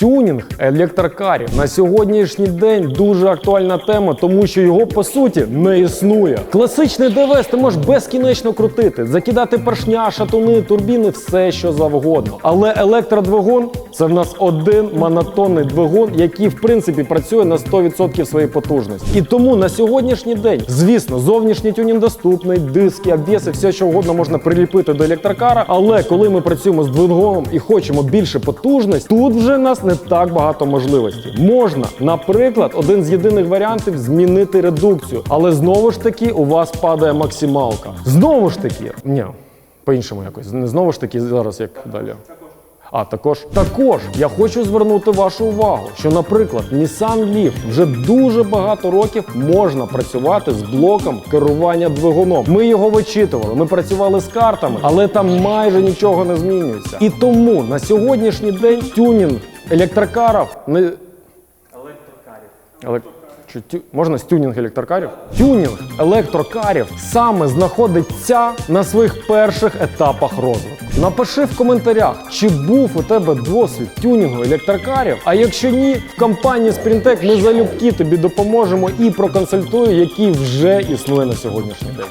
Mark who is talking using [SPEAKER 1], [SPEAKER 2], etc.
[SPEAKER 1] Тюнінг електрокарів на сьогоднішній день дуже актуальна тема, тому що його по суті не існує. Класичний ДВС ти можеш безкінечно крутити, закидати поршня, шатуни, турбіни, все що завгодно. Але електродвигун це в нас один монотонний двигун, який в принципі працює на 100% своєї потужності. І тому на сьогоднішній день, звісно, зовнішній тюнінг доступний, диски, обвіси, все що угодно можна приліпити до електрокара. Але коли ми працюємо з двигуном і хочемо більше потужності, тут вже нас не так багато можливостей. Можна, наприклад, один з єдиних варіантів змінити редукцію, але знову ж таки у вас падає максималка. Знову ж таки, ні, по-іншому якось. Не знову ж таки зараз як далі. А також також я хочу звернути вашу увагу, що, наприклад, Nissan Leaf вже дуже багато років можна працювати з блоком керування двигуном. Ми його вичитували, ми працювали з картами, але там майже нічого не змінюється. І тому на сьогоднішній день тюнінг електрокарів не Елек... Чи тю... Можна з тюнінг електрокарів? Тюнінг електрокарів саме знаходиться на своїх перших етапах розвитку. Напиши в коментарях, чи був у тебе досвід тюнінгу електрокарів. А якщо ні, в компанії Sprintec ми залюбки тобі допоможемо і проконсультую, який вже існує на сьогоднішній день.